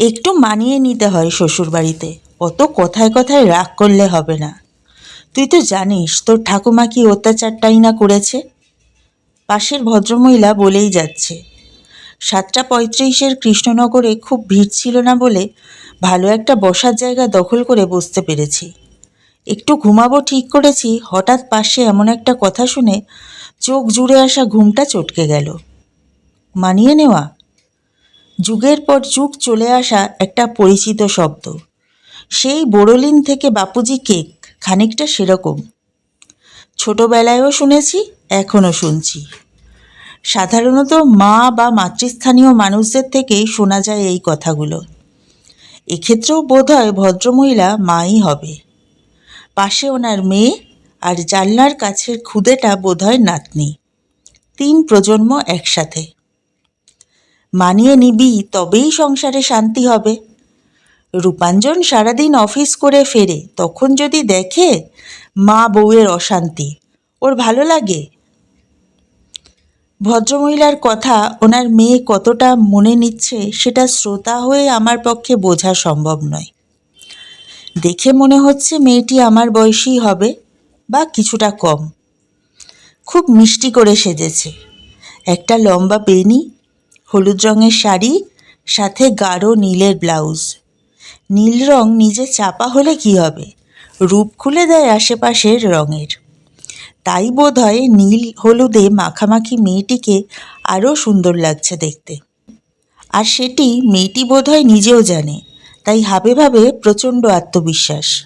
একটু মানিয়ে নিতে হয় শ্বশুরবাড়িতে। অত কথায় কথায় রাগ করলে হবে না। তুই তো জানিস, তোর ঠাকুমা কি অত্যাচারটাই না করেছে? পাশের ভদ্রমহিলা বলেই যাচ্ছে, সাতটা পঁয়ত্রিশের কৃষ্ণনগরে খুব ভিড় ছিল না বলে ভালো একটা বসার জায়গা দখল করে বসতে পেরেছি। একটু ঘুমাবো ঠিক করেছি, হঠাৎ পাশে এমন একটা কথা শুনে চোখ জুড়ে আসা ঘুমটা চটকে গেল। মানিয়ে নেওয়া? যুগের পর যুগ চলে আসা একটা পরিচিত শব্দ। সেই বোরোলিন থেকে বাপুজি কেক খানিকটা সেরকম। ছোটবেলায়ও শুনেছি, এখনও শুনছি। সাধারণত মা বা মাতৃস্থানীয় মানুষদের থেকেই শোনা যায় এই কথাগুলো। এক্ষেত্রেও বোধহয় ভদ্রমহিলা মাই হবে। পাশে ওনার মেয়ে আর জানলার কাছের খুদেটা বোধহয় নাতনি। তিন প্রজন্ম একসাথে। মানিয়ে নিবি, তবেই সংসারে শান্তি হবে। রূপাঞ্জন সারাদিন অফিস করে ফেরে, তখন যদি দেখে মা বউয়ের অশান্তি, ওর ভালো লাগে? ভদ্রমহিলার কথা ওনার মেয়ে কতটা মনে নিচ্ছে, সেটা শ্রোতা হয়ে আমার পক্ষে বোঝা সম্ভব নয়। দেখে মনে হচ্ছে মেয়েটি আমার বয়সী হবে, বা কিছুটা কম। খুব মিষ্টি করে সেজেছে। একটা লম্বা বেনি হলুদ রঙের শাড়ি, সাথে গাঢ় নীলের ব্লাউজ। নীল রং নিজে চাপা হলে কি হবে? রূপ খুলে দেয় আশেপাশের রঙের। তাই বোধ হয় নীল হলুদে মাখামাখি মেয়েটিকে আরও সুন্দর লাগছে দেখতে। আর সেটি মেয়েটি বোধহয় নিজেও জানে, তাই হাবে ভাবে প্রচণ্ড আত্মবিশ্বাস।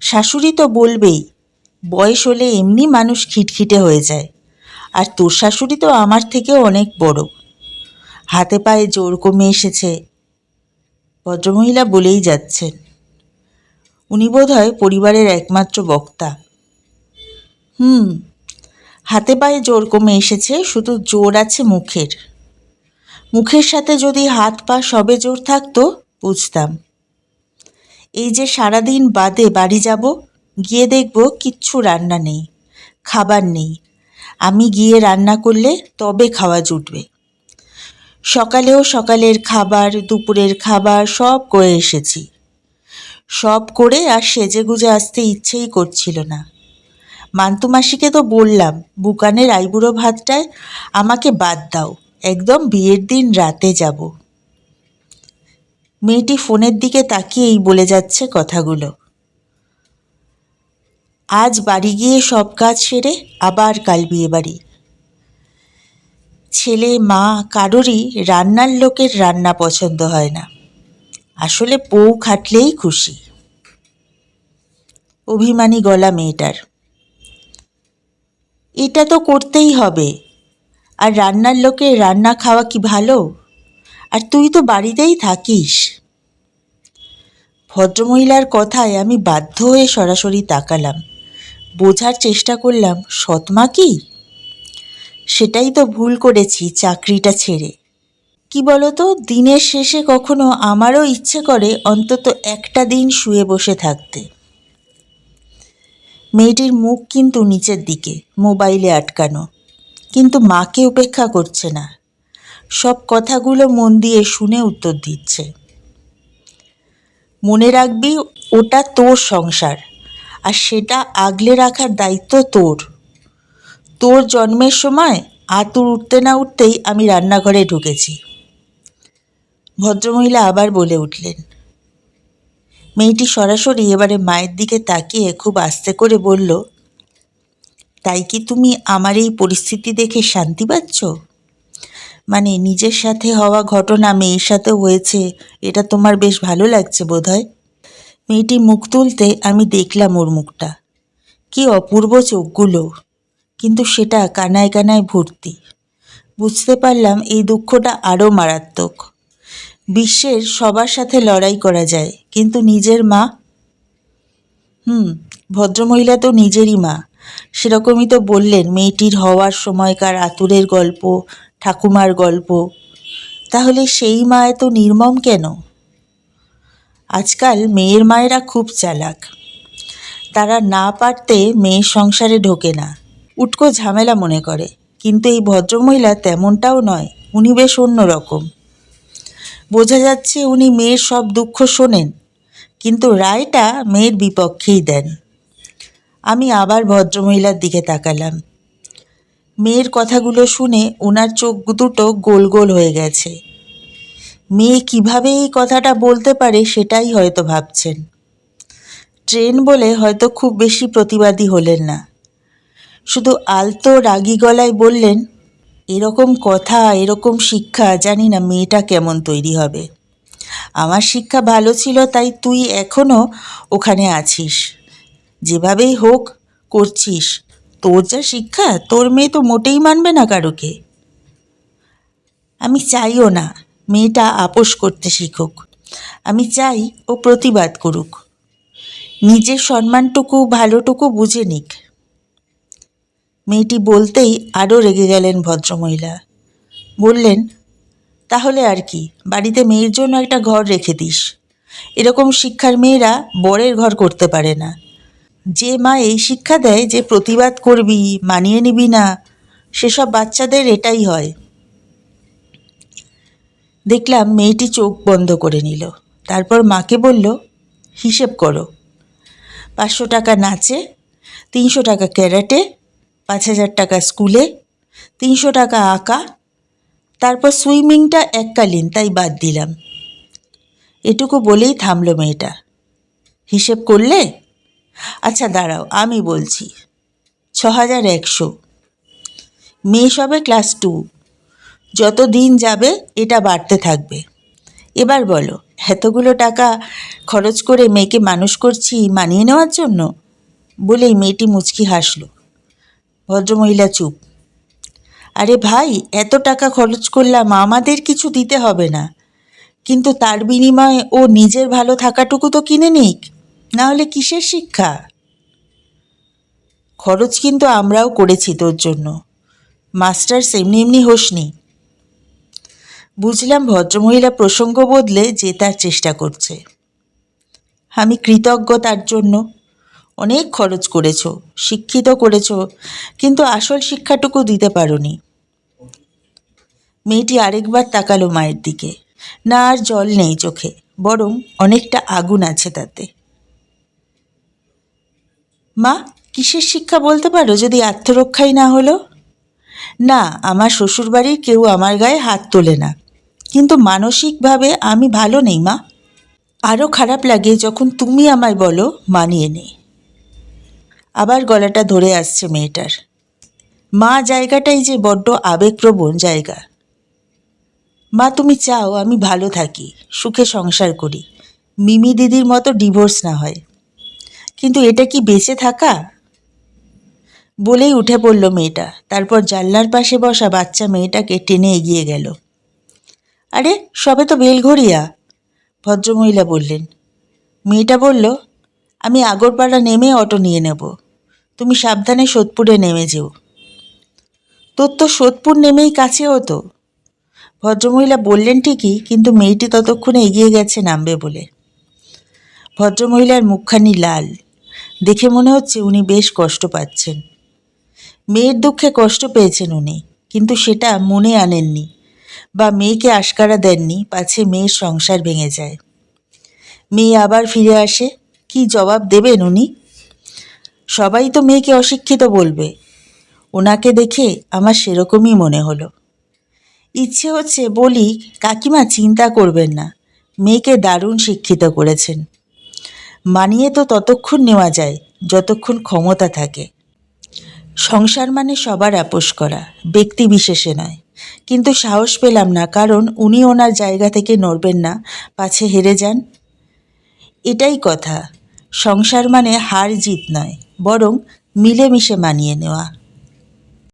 শাশুড়ি তো বলবেই, বয়স হলে এমনি মানুষ খিটখিটে হয়ে যায়। আর তোর শাশুড়ি তো আমার থেকেও অনেক বড়। হাতে পায়ে জোর কমে এসেছে। ভদ্রমহিলা বলেই যাচ্ছেন। উনি বোধহয় পরিবারের একমাত্র বক্তা। হুম, হাতে পায়ে জোর কমে এসেছে, শুধু জোর আছে মুখের। মুখের সাথে যদি হাত পা সবে জোর থাকতো, বুঝতাম। এই যে সারাদিন বাদে বাড়ি যাব, গিয়ে দেখব কিচ্ছু রান্না নেই, খাবার নেই। আমি গিয়ে রান্না করলে তবে খাওয়া জুটবে। সকালেও সকালের খাবার, দুপুরের খাবার সব করে এসেছি। সব করে আর সেজে গুজে আসতে ইচ্ছেই করছিল না। মান্তু মাসিকে তো বললাম, বুকানের আইবুড়ো ভাতটায় আমাকে বাদ দাও, একদম বিয়ের দিন রাতে যাব। মেয়েটি ফোনের দিকে তাকিয়েই বলে যাচ্ছে কথাগুলো। আজ বাড়ি গিয়ে সব কাজ সেরে আবার কাল বিয়ে বাড়ি ছেলে, মা কারোরই রান্নার লোকের রান্না পছন্দ হয় না। আসলে বউ খাটলেই খুশি। অভিমানী গলা মেয়েটার। এটা তো করতেই হবে। আর রান্নার লোকের রান্না খাওয়া কি ভালো? আর তুই তো বাড়িতেই থাকিস। ভদ্রমহিলার কথায় আমি বাধ্য হয়ে সরাসরি তাকালাম। বোঝার চেষ্টা করলাম সৎমা কি? সেটাই তো ভুল করেছি চাকরিটা ছেড়ে। কি বলতো, দিনের শেষে কখনো আমারও ইচ্ছে করে অন্তত একটা দিন শুয়ে বসে থাকতে। মেয়েটির মুখ কিন্তু নিচের দিকে, মোবাইলে আটকানো। কিন্তু মাকে উপেক্ষা করছে না। সব কথাগুলো মন দিয়ে শুনে উত্তর দিচ্ছে। মনে রাখবি, ওটা তোর সংসার, আর সেটা আগলে রাখার দায়িত্ব তোর। তোর জন্মের সময় আতুর উঠতে না উঠতেই আমি রান্নাঘরে ঢুকেছি। ভদ্রমহিলা আবার বলে উঠলেন, মেয়েটি সরাসরি এবারে মায়ের দিকে তাকিয়ে খুব আস্তে করে বলল, তাই কি তুমি আমার এই পরিস্থিতি দেখে শান্তি পাচ্ছ? মানে নিজের সাথে হওয়া ঘটনা মেয়ের সাথে হয়েছে, এটা তোমার বেশ ভালো লাগছে বোধহয়? মেয়েটি মুখ তুলতে আমি দেখলাম ওর মুখটা। কি অপূর্ব চোখগুলো! কিন্তু সেটা কানায় কানায় ভর্তি। বুঝতে পারলাম এই দুঃখটা আরও মারাত্মক। বিশ্বের সবার সাথে লড়াই করা যায়, কিন্তু নিজের মা? হুম, ভদ্রমহিলা তো নিজেরই মা। সেরকমই তো বললেন মেয়েটির হওয়ার সময়কার আতুরের গল্প, ঠাকুমার গল্প। তাহলে সেই মা এত নির্মম কেন? আজকাল মেয়ের মায়েরা খুব চালাক। তারা না পারতে মেয়ের সংসারে ঢোকে না। উটকো ঝামেলা মনে করে, কিন্তু এই ভদ্রমহিলা তেমনটাও নয়, উনি বেশ অন্যরকম। বোঝা যাচ্ছে উনি মেয়ের সব দুঃখ শোনেন, কিন্তু রায়টা মেয়ের বিপক্ষেই দেন। আমি আবার ভদ্রমহিলার দিকে তাকালাম। মেয়ের কথাগুলো শুনে ওনার চোখ দুটো গোল গোল হয়ে গেছে। মেয়ে কীভাবে এই কথাটা বলতে পারে সেটাই হয়তো ভাবছেন। ট্রেন বলে হয়তো খুব বেশি প্রতিবাদী হলেন না। শুধু আলতো রাগী গলায় বললেন, এরকম কথা, এরকম শিক্ষা, জানি না মেয়েটা কেমন তৈরি হবে। আমার শিক্ষা ভালো ছিল, তাই তুই এখনও ওখানে আছিস। যেভাবেই হোক করছিস, তোর যা শিক্ষা, তোর মেয়ে তো মোটেই মানবে না কারোকে। আমি চাইও না মেয়েটা আপোষ করতে শিখুক। আমি চাই ও প্রতিবাদ করুক। নিজের সম্মানটুকু, ভালোটুকু বুঝে নিক। মেয়েটি বলতেই আরও রেগে গেলেন ভদ্রমহিলা। বললেন, তাহলে আর কি, বাড়িতে মেয়ের জন্য একটা ঘর রেখে দিস। এরকম শিক্ষার মেয়েরা বরের ঘর করতে পারে না। যে মা এই শিক্ষা দেয় যে প্রতিবাদ করবি, মানিয়ে নিবি না, সেসব বাচ্চাদের এটাই হয়। দেখলাম মেয়েটি চোখ বন্ধ করে নিল। তারপর মাকে বলল, হিসেব করো। পাঁচশো টাকা নাচে, তিনশো টাকা ক্যারাটে পাঁচ হাজার টাকা স্কুলে, তিনশো টাকা আঁকা, তারপর সুইমিংটা এককালীন, তাই বাদ দিলাম। এটুকু বলেই থামলো মেয়েটা। হিসেব করলে? আচ্ছা দাঁড়াও, আমি বলছি ছ হাজার একশো। মেয়ে সবে ক্লাস টু। যত দিন যাবে, এটা বাড়তে থাকবে। এবার বলো, এতগুলো টাকা খরচ করে মেয়েকে মানুষ করছি মানিয়ে নেওয়ার জন্য? বলেই মেয়েটি মুচকি হাসলো। ভদ্রমহিলা চুপ। আরে ভাই, এত টাকা খরচ করলাম, আমাদের কিছু দিতে হবে না। কিন্তু তার বিনিময়ে ও নিজের ভালো থাকাটুকু তো কিনে নিক, না হলে কিসের শিক্ষা? খরচ কিন্তু আমরাও করেছি তোর জন্য। মাস্টার্স এমনি এমনি হোসনি। বুঝলাম ভদ্রমহিলা প্রসঙ্গ বদলে জেতার চেষ্টা করছে। আমি কৃতজ্ঞ তার জন্য অনেক খরচ করেছ, শিক্ষিত করেছ, কিন্তু আসল শিক্ষাটুকু দিতে পারোনি। মেয়েটি আরেকবার তাকালো মায়ের দিকে। না আর জল নেই চোখে, বরং অনেকটা আগুন আছে তাতে। মা, কিসের শিক্ষা বলতে পারো যদি আত্মরক্ষাই না হলো? না, আমার শ্বশুরবাড়ির কেউ আমার গায়ে হাত তোলে না। কিন্তু মানসিকভাবে আমি ভালো নেই মা। আরও খারাপ লাগে যখন তুমি আমায় বলো, মানিয়ে নে আবার গলাটা ধরে আসছে মেয়েটার। মা জায়গাটাই যে বড্ড আবেগপ্রবণ জায়গা। মা তুমি চাও আমি ভালো থাকি, সুখে সংসার করি। মিমি দিদির মতো ডিভোর্স না হয়। কিন্তু এটা কি বেঁচে থাকা? বলেই উঠে পড়ল মেয়েটা। তারপর জানলার পাশে বসা বাচ্চা মেয়েটাকে টেনে এগিয়ে গেল। আরে, সবে তো বেলঘড়িয়া। ভদ্রমহিলা বললেন। মেয়েটা বলল, আমি আগরপাড়া নেমে অটো নিয়ে নেব। তুমি সাবধানে সোদপুরে নেমে যেও। তোর তো সোদপুর নেমেই কাছে হতো। ভদ্রমহিলা বললেন ঠিকই, কিন্তু মেয়েটি ততক্ষণে এগিয়ে গেছে নামবে বলে। ভদ্রমহিলার মুখখানি লাল। দেখে মনে হচ্ছে উনি বেশ কষ্ট পাচ্ছেন। মেয়ের দুঃখে কষ্ট পেয়েছেন উনি, কিন্তু সেটা মনে আনেননি বা মেয়েকে আশকারা দেননি, পাছে মেয়ের সংসার ভেঙে যায়। মেয়ে আবার ফিরে আসে। কি জবাব দেবেন উনি? সবাই তো মেয়েকে অশিক্ষিত বলবে। ওনাকে দেখে আমার সেরকমই মনে হলো। ইচ্ছে হচ্ছে বলি, কাকিমা চিন্তা করবেন না, মেয়েকে দারুণ শিক্ষিত করেছেন। মানিয়ে তো ততক্ষণ নেওয়া যায়, যতক্ষণ ক্ষমতা থাকে। সংসার মানে সবার আপোষ করা, ব্যক্তি বিশেষে নয়। কিন্তু সাহস পেলাম না, কারণ উনি ওনার জায়গা থেকে নড়বেন না, পাছে হেরে যান। এটাই কথা। সংসার মানে হার জিত নয় বরং মিলেমিশে মানিয়ে নেওয়া।